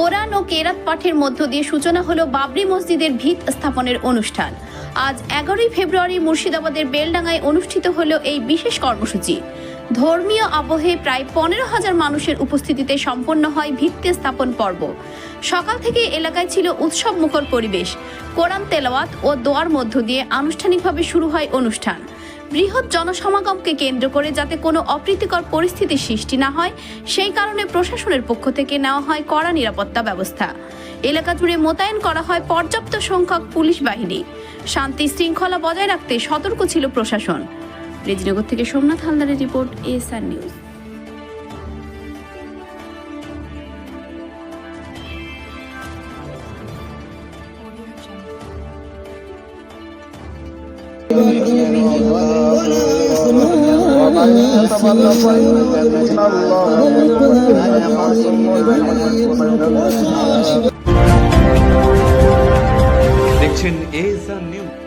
কোরআন ও কেরাত পাঠের মধ্য দিয়ে সূচনা হলো বাবরি মসজিদের ভিত স্থাপনের অনুষ্ঠান। আজ এগারোই ফেব্রুয়ারি মুর্শিদাবাদের বেলডাঙ্গায় অনুষ্ঠিত হলো এই বিশেষ কর্মসূচি। ধর্মীয় আবহে প্রায় পনেরো হাজার মানুষের উপস্থিতিতে সম্পন্ন হয় ভিত্তি স্থাপন পর্ব। সকাল থেকে এলাকায় ছিল উৎসব মুখর পরিবেশ। কোরআন তেলাওয়াত ও দোয়ার মধ্য দিয়ে আনুষ্ঠানিকভাবে শুরু হয় অনুষ্ঠান। বৃহৎ জনসমাগমকে কেন্দ্র করে যাতে কোনো অপ্রীতিকর পরিস্থিতির সৃষ্টি না হয়, সেই কারণে প্রশাসনের পক্ষ থেকে নেওয়া হয় কড়া নিরাপত্তা ব্যবস্থা। এলাকা জুড়ে মোতায়েন করা হয় পর্যাপ্ত সংখ্যক পুলিশ বাহিনী। শান্তি শৃঙ্খলা বজায় রাখতে সতর্ক ছিল প্রশাসন। রেজিনগর থেকে সোমনাথ হালদারের রিপোর্ট এসআর নিউজ। দেখছেন এস নিউজ